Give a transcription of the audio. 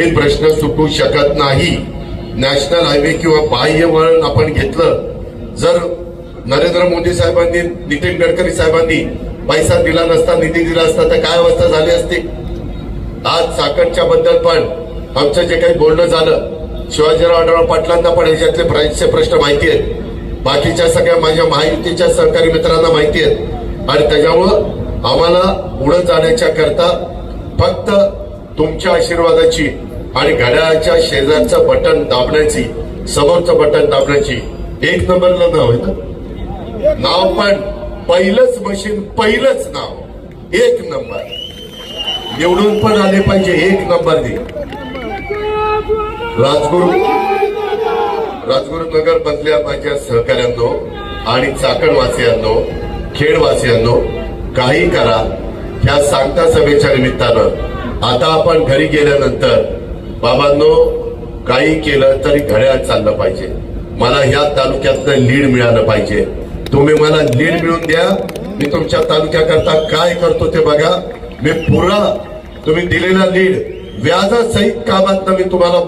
हे प्रश्न सुटू शकत नाही. नॅशनल हायवे किंवा बाह्य वळण आपण घेतलं जर नरेंद्र मोदी साहेबांनी नितीन गडकरी साहेबांनी पैसा दिला नसता निधी दिला असता तर काय अवस्था झाली असती? आज साखरच्या बद्दल पण आमचं जे काही बोलणं झालं शिवाजीराव आढळराव पाटलांना पण ह्याच्यातले प्राईसचे प्रश्न माहिती आहेत. बाकीच्या सगळ्या माझ्या महायुतीच्या सहकारी मित्रांना माहिती आहेत. आणि त्याच्यामुळं आम्हाला पुढे जाण्याच्या करता फक्त तुमच्या आशीर्वादाची आणि घड्याळाच्या शेजारचं बटन दाबण्याची समोरचं बटन दाबण्याची एक नंबरला नाव आहे नाव पण पहिलंच मशीन पहिलंच नाव. एक नंबर. निवडून पण आले पाहिजे एक नंबर दे. राजगुरू राजगुरू नगर मधल्या माझ्या सहकाऱ्यांनो आणि चाकणवासियांनो खेडवासियांनो काही करा. ह्या सांगता सभेच्या निमित्तानं आता आपण घरी गेल्यानंतर बाबांनो काही केलं तरी घड्याळ चाललं पाहिजे. मला ह्या तालुक्यातलं लीड मिळालं पाहिजे. तुम्ही मला लीड मिळून द्या. मी तुमच्या तालुक्याकरता काय करतो ते बघा. मी पुरा तुम्ही दिलेला लीड. व्याजासहित कामात मी तुम्हाला